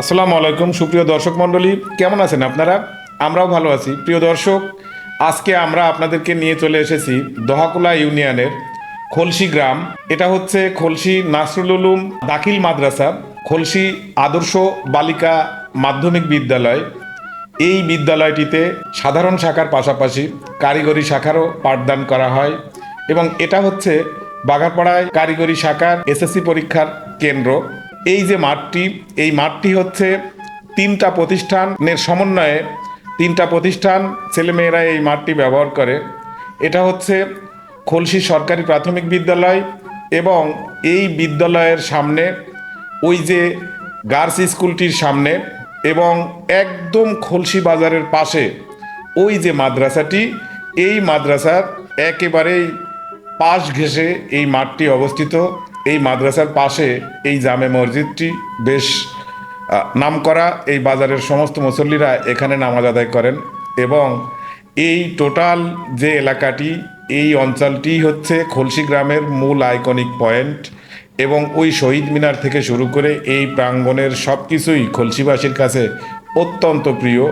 আসসালামু আলাইকুম, সুপ্রিয় দর্শক মণ্ডলী। কেমন আছেন আপনারা? আমরাও ভালো আছি। প্রিয় দর্শক, আজকে আমরা আপনাদেরকে নিয়ে চলে এসেছি দহাকুলা ইউনিয়নের খলসি গ্রাম। এটা হচ্ছে খলসি নাসরুল উলুম দাখিল মাদ্রাসা, খলসি আদর্শ বালিকা মাধ্যমিক বিদ্যালয়। এই বিদ্যালয়টিতে সাধারণ শাখার পাশাপাশি কারিগরি শাখারও পাঠদান করা হয় এবং এটা হচ্ছে বাগারপাড়ায় কারিগরি শাখার এসএসসি পরীক্ষার কেন্দ্র। এই যে মাঠটি, এই মাঠটি হচ্ছে তিনটা প্রতিষ্ঠানের সমন্বয়ে তিনটা প্রতিষ্ঠান ছেলেমেয়েরা এই মাঠটি ব্যবহার করে। এটা হচ্ছে খলসি সরকারি প্রাথমিক বিদ্যালয় এবং এই বিদ্যালয়ের সামনে ওই যে গার্লস স্কুলটির সামনে এবং একদম খলসি বাজারের পাশে ওই যে মাদ্রাসাটি, এই মাদ্রাসার একেবারেই পাশ ঘেঁষে এই মাঠটি অবস্থিত। এই মাদ্রাসার পাশে এই জামে মসজিদটি বেশ আহ, নামকরা এই বাজারের সমস্ত মুসল্লিরা এখানে নামাজ আদায় করেন এবং এই টোটাল যে এলাকাটি এই অঞ্চলটি হচ্ছে খলসি গ্রামের মূল আইকনিক পয়েন্ট এবং ওই শহীদ মিনার থেকে শুরু করে এই প্রাঙ্গণের সব কিছুই খলসিবাসীর কাছে অত্যন্ত প্রিয়।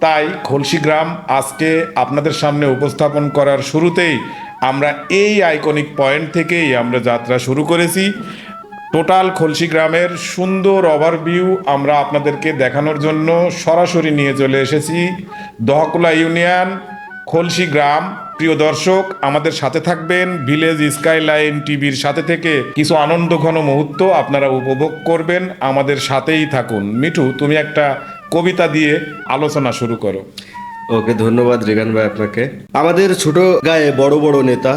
তাই খলসি গ্রাম আজকে আপনাদের সামনে উপস্থাপন করার শুরুতেই আমরা এই আইকনিক পয়েন্ট থেকেই আমরা যাত্রা শুরু করেছি। টোটাল খলসি গ্রামের সুন্দর ওভারভিউ আমরা আপনাদেরকে দেখানোর জন্য সরাসরি নিয়ে চলে এসেছি। দহকুলা ইউনিয়ন খলসি গ্রাম। প্রিয় দর্শক, আমাদের সাথে থাকবেন ভিলেজ স্কাইলাইন টিভির সাথে থেকে কিছু আনন্দ ঘন মুহূর্ত আপনারা উপভোগ করবেন। আমাদের সাথেই থাকুন। মিঠু, তুমি একটা কবিতা দিয়ে আলোচনা শুরু করো। ওকে ধন্যবাদ রেগান ভাই আপনাকে। আমাদের ছোট গায়ে বড় বড় নেতা,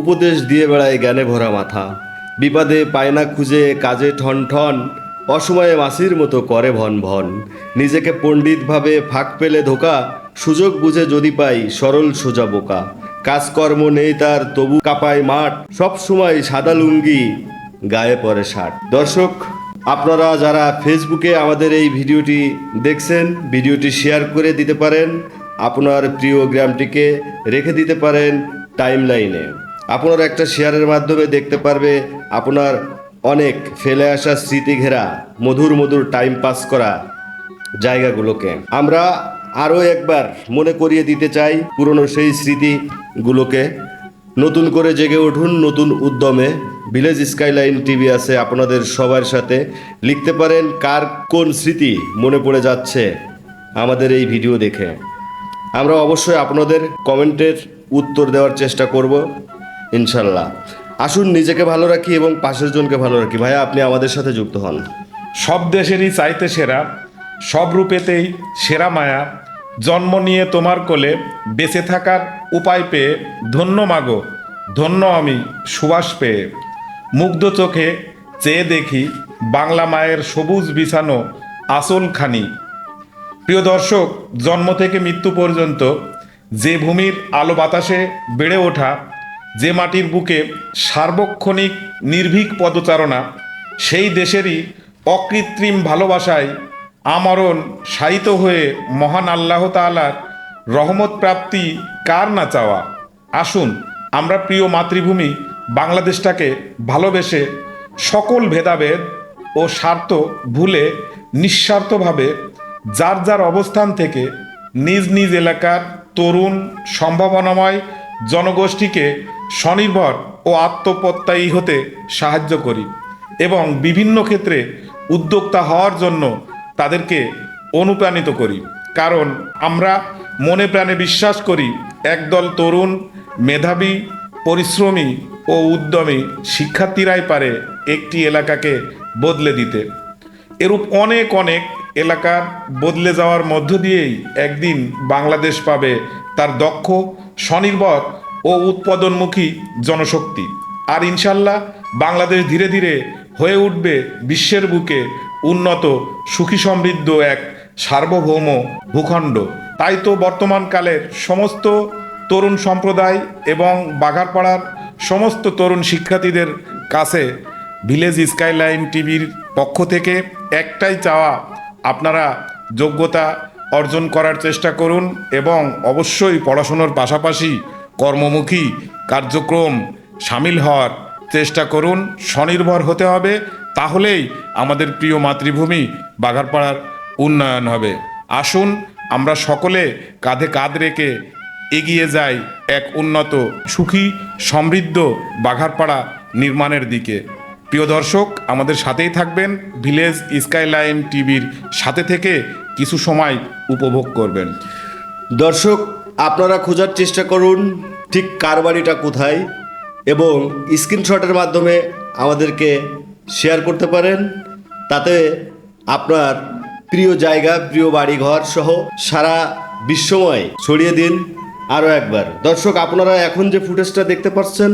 উপদেশ দিয়ে বেড়ায় জ্ঞানে ভরা মাথা। বিপদে পায় না খুঁজে, কাজে ঠন ঠন, অসময়ে মাসির মতো করে ভন ভন। নিজেকে পণ্ডিত ভাবে ফাঁক পেলে ধোকা, সুযোগ বুঝে যদি পাই সরল সোজা বোকা। কাজকর্ম নেই তার, তবু কাপায় মাঠ, সব সময় সাদা লুঙ্গি, গায়ে পরে শার্ট। দর্শক, আপনারা যারা ফেসবুকে আমাদের এই ভিডিওটি দেখছেন, ভিডিওটি শেয়ার করে দিতে পারেন। আপনার প্রিয় গ্রামটিকে রেখে দিতে পারেন টাইম লাইনে আপনার একটা শেয়ারের মাধ্যমে দেখতে পারবে আপনার অনেক ফেলে আসা স্মৃতি ঘেরা মধুর মধুর টাইম পাস করা জায়গাগুলোকে। আমরা আরও একবার মনে করিয়ে দিতে চাই পুরনো সেই স্মৃতিগুলোকে। নতুন করে জেগে উঠুন নতুন উদ্যমে। ভিলেজ স্কাইলাইন টিভি আছে, আপনাদের সবার সাথে। লিখতে পারেন কার কোন স্মৃতি মনে পড়ে যাচ্ছে আমাদের এই ভিডিও দেখে। আমরা অবশ্যই আপনাদের কমেন্টের উত্তর দেওয়ার চেষ্টা করব, ইনশাল্লাহ। আসুন, নিজেকে ভালো রাখি এবং পাশের জনকে ভালো রাখি। ভাইয়া, আপনি আমাদের সাথে যুক্ত হন। সব দেশেরই চাইতে সেরা, সব রূপেতেই সেরা মায়া। জন্ম নিয়ে তোমার কোলে বেঁচে থাকার উপায় পেয়ে ধন্য মাগো, ধন্য আমি সুবাস পেয়ে। মুগ্ধ চোখে চেয়ে দেখি বাংলা মায়ের সবুজ বিছানো আসলখানি প্রিয় দর্শক, জন্ম থেকে মৃত্যু পর্যন্ত যে ভূমির আলো বাতাসে বেড়ে ওঠা, যে মাটির বুকে সার্বক্ষণিক নির্ভীক পদচারণা, সেই দেশেরই অকৃত্রিম ভালোবাসায় আমরণ শায়িত হয়ে মহান আল্লাহ তাআলার রহমত প্রাপ্তি কার না চাওয়া? আসুন, আমরা প্রিয় মাতৃভূমি বাংলাদেশটাকে ভালোবেসে সকল ভেদাভেদ ও স্বার্থ ভুলে নিঃস্বার্থভাবে যার যার অবস্থান থেকে নিজ নিজ এলাকার তরুণ সম্ভাবনাময় জনগোষ্ঠীকে স্বনির্ভর ও আত্মপ্রত্যয়ী হতে সাহায্য করি এবং বিভিন্ন ক্ষেত্রে উদ্যোক্তা হওয়ার জন্য তাদেরকে অনুপ্রাণিত করি। কারণ আমরা মনে প্রাণে বিশ্বাস করি, একদল তরুণ, মেধাবী, পরিশ্রমী ও উদ্যমী শিক্ষার্থীরাই পারে একটি এলাকাকে বদলে দিতে। এরূপ অনেক অনেক এলাকার বদলে যাওয়ার মধ্য দিয়েই একদিন বাংলাদেশ পাবে তার দক্ষ, স্বনির্ভর ও উৎপাদনমুখী জনশক্তি। আর ইনশাল্লাহ বাংলাদেশ ধীরে ধীরে হয়ে উঠবে বিশ্বের বুকে উন্নত, সুখী সমৃদ্ধ এক সার্বভৌম ভূখণ্ড। তাই তো বর্তমানকালের সমস্ত তরুণ সম্প্রদায় এবং বাঘারপাড়ার সমস্ত তরুণ শিক্ষার্থীদের কাছে ভিলেজ স্কাইলাইন টিভির পক্ষ থেকে একটাই চাওয়া আপনারা যোগ্যতা অর্জন করার চেষ্টা করুন এবং অবশ্যই পড়াশুনোর পাশাপাশি কর্মমুখী কার্যক্রম সামিল হওয়ার চেষ্টা করুন। স্বনির্ভর হতে হবে, তাহলেই আমাদের প্রিয় মাতৃভূমি বাঘারপাড়ার উন্নয়ন হবে। আসুন, আমরা সকলে কাঁধে কাঁধ রেখে এগিয়ে যাই এক উন্নত, সুখী, সমৃদ্ধ বাঘারপাড়া নির্মাণের দিকে। প্রিয় দর্শক, আমাদের সাথেই থাকবেন ভিলেজ স্কাইলাইন টিভির সাথে থেকে কিছু সময় উপভোগ করবেন। দর্শক, আপনারা খোঁজার চেষ্টা করুন, ঠিক কার বাড়িটা কোথায় এবং স্ক্রিনশটের মাধ্যমে আমাদেরকে শেয়ার করতে পারেন। তাতে আপনার প্রিয় জায়গা, প্রিয় বাড়িঘর সহ সারা বিশ্বময় ছড়িয়ে দিন আরও একবার। দর্শক, আপনারা এখন যে ফুটেজটা দেখতে পাচ্ছেন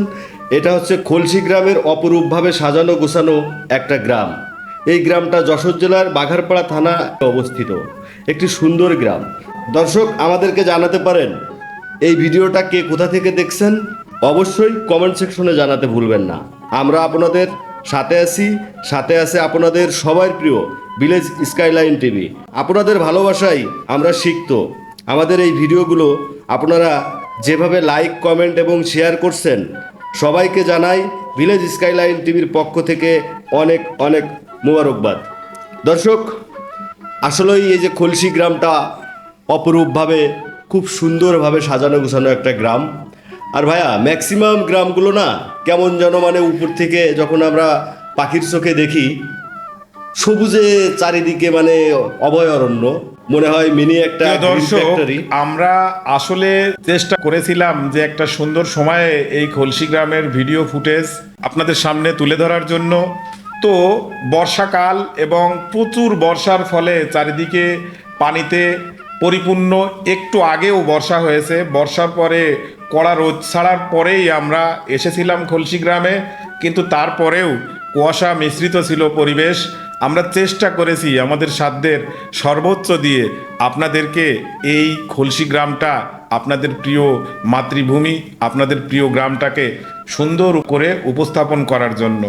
এটা হচ্ছে খলসি গ্রামের অপরূপভাবে সাজানো গোছানো একটা গ্রাম। এই গ্রামটা যশোর জেলার বাঘারপাড়া থানা অবস্থিত। একটি সুন্দর গ্রাম। দর্শক, আমাদেরকে জানাতে পারেন, এই ভিডিওটা কে কোথা থেকে দেখছেন? অবশ্যই কমেন্ট সেকশনে জানাতে ভুলবেন না। আমরা আপনাদের সাথে আছি। সাথে আছে আপনাদের সবার প্রিয় ভিলেজ স্কাইলাইন টিভি আপনাদের ভালোবাসাই আমরা শিখত আমাদের এই ভিডিওগুলো আপনারা যেভাবে লাইক কমেন্ট এবং শেয়ার করছেন সবাইকে জানাই ভিলেজ স্কাইলাইন টিভির পক্ষ থেকে অনেক অনেক মোবারকবাদ। দর্শক, আসলেই এই যে খলসি গ্রামটা অপরূপভাবে, খুব সুন্দরভাবে সাজানো গোছানো একটা গ্রাম। আর ভাইয়া ম্যাক্সিমাম গ্রামগুলো না কেমন যেন মানে উপর থেকে যখন আমরা পাখির চোখে দেখি, সবুজে চারিদিকে মানে অভয়ারণ্য। মনে হয় মিনি একটা দর্শক আমরা আসলে চেষ্টা করেছিলাম যে একটা সুন্দর সময়ে এই খলসি গ্রামের ভিডিও ফুটেজ আপনাদের সামনে তুলে ধরার জন্য। তো বর্ষাকাল এবং প্রচুর বর্ষার ফলে চারিদিকে পানিতে পরিপূর্ণ একটু আগেও বর্ষা হয়েছে। বর্ষার পরে কড়া রোদ ছাড়ার পরেই আমরা এসেছিলাম খলসি গ্রামে কিন্তু তারপরেও কুয়াশা মিশ্রিত ছিল পরিবেশ। আমরা চেষ্টা করেছি আমাদের সাধ্যের সর্বোচ্চ দিয়ে আপনাদেরকে এই খলসি গ্রামটা, আপনাদের প্রিয় মাতৃভূমি, আপনাদের প্রিয় গ্রামটাকে সুন্দর করে উপস্থাপন করার জন্য।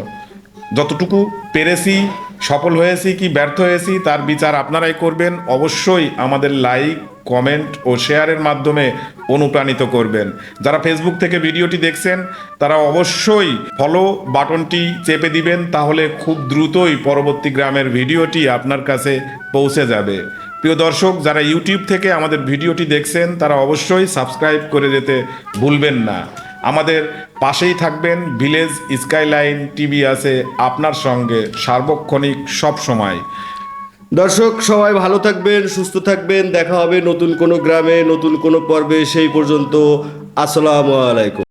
যতটুকু পেরেছি, সফল হয়েছি কি ব্যর্থ হয়েছি, তার বিচার আপনারাই করবেন। অবশ্যই আমাদের লাইক কমেন্ট ও শেয়ারের মাধ্যমে অনুপ্রাণিত করবেন। যারা ফেসবুক থেকে ভিডিওটি দেখছেন, তারা অবশ্যই ফলো বাটনটি চেপে দিবেন, তাহলে খুব দ্রুতই পরবর্তী গ্রামের ভিডিওটি আপনার কাছে পৌঁছে যাবে। প্রিয় দর্শক, যারা ইউটিউব থেকে আমাদের ভিডিওটি দেখছেন, তারা অবশ্যই সাবস্ক্রাইব করে যেতে ভুলবেন না। আমাদের পাশেই থাকবেন ভিলেজ স্কাইলাইন টিভি আছে আপনার সঙ্গে সার্বক্ষণিক সব সময় দর্শক, সবাই ভালো থাকবেন, সুস্থ থাকবেন। দেখা হবে নতুন কোনো গ্রামে, নতুন কোনো পর্বে। সেই পর্যন্ত আসসালামু আলাইকুম।